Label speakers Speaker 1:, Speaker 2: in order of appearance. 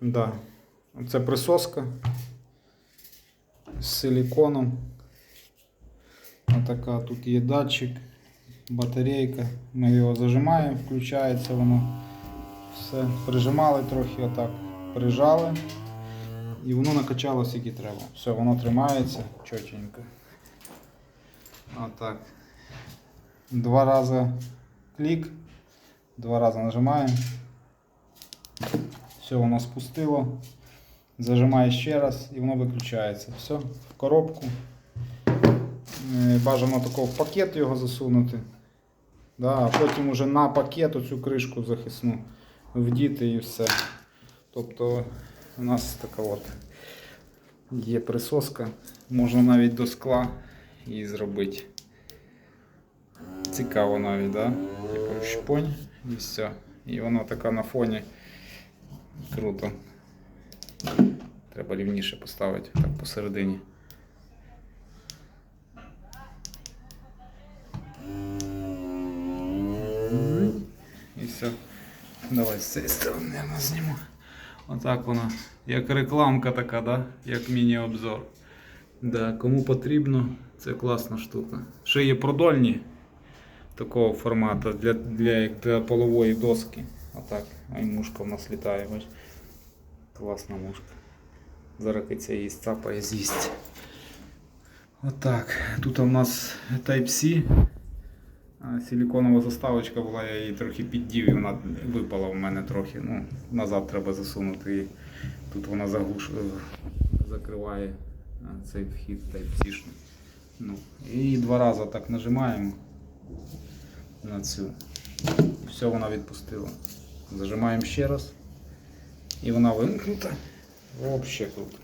Speaker 1: Да. Це присоска з силіконом. Отака тут є датчик, батарейка. Ми його зажимаємо, включається воно. Все. Прижимали трохи отак. Прижали. І воно накачало скільки треба. Все, воно тримається чотенько. Отак. Два рази клік. Два рази нажимаємо. Все, воно спустило. Зажимає ще раз і воно виключається. Все, в коробку. Е, Бажано такого в пакет його засунути. Да, а потім уже на пакет оцю кришку захисну вдіти і все. Тобто у нас така от є присоска. Можна навіть до скла її зробити. Цікаво навіть, да? Така шпонь і все. І воно така на фоні. Круто. Треба рівніше поставити так посередині. І все. Давай з цієї сторони я зніму. Отак вона. Як рекламка така, да? як міні-обзор. Да, кому потрібно, це класна штука. Ще є продольні такого формату для, для, для полової доски. А й мушка в нас літає, бач. Класна мушка. Зараз киця її сцапає з'їсть. Отак. Тут у нас Type-C. Силіконова заставочка була, я її трохи піддів і вона випала в мене трохи. Ну, назад треба засунути її. Тут вона заглуш... закриває цей вхід Type-C. Ну, і два рази так нажимаємо на цю. Все, вона відпустила. Зажимаємо ще раз. І вона вимкнута. Взагалі круто.